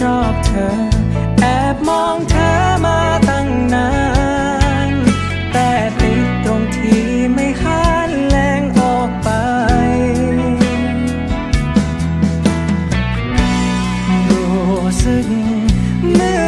ชอบเธอ แอบมองเธอมาตั้งนาน แต่ติดตรงที่ไม่หันแรงออกไป รู้สึกเมื่อ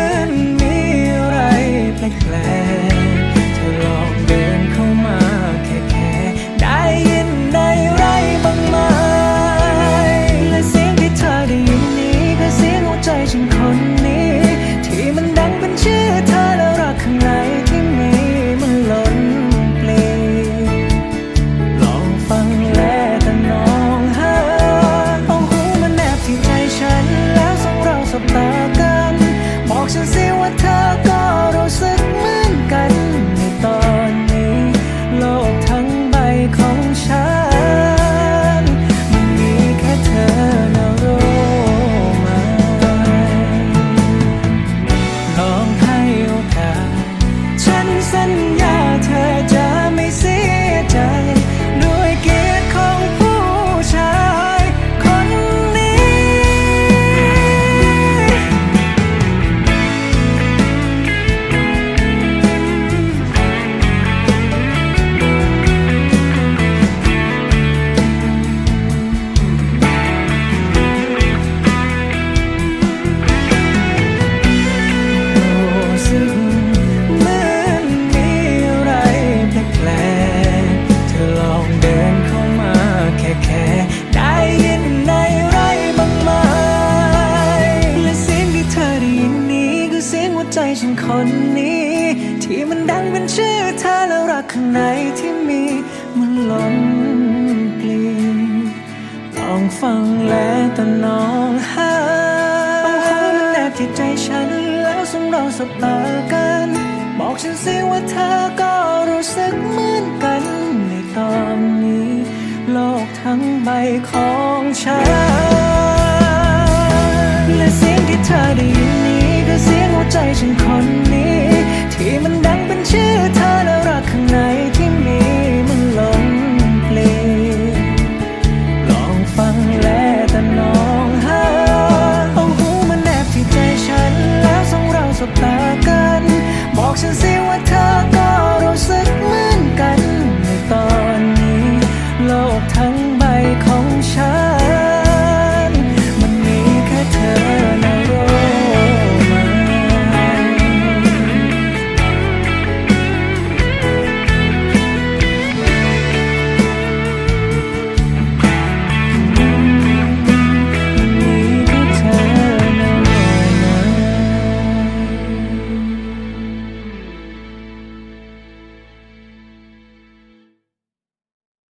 จฉันคนนี้ ที่มันดังเป็นชื่อเธอแล้วรักข้างในที่มีมันล้นปลีลองฟังและตะนองหาเอาหัวมันแนบที่ใจฉันแล้วส่งเราสบตากัน บอกฉันสิว่าเธอก็รู้สึกเหมือนกันในตอนนี้ โลกทั้งใบของฉัน cut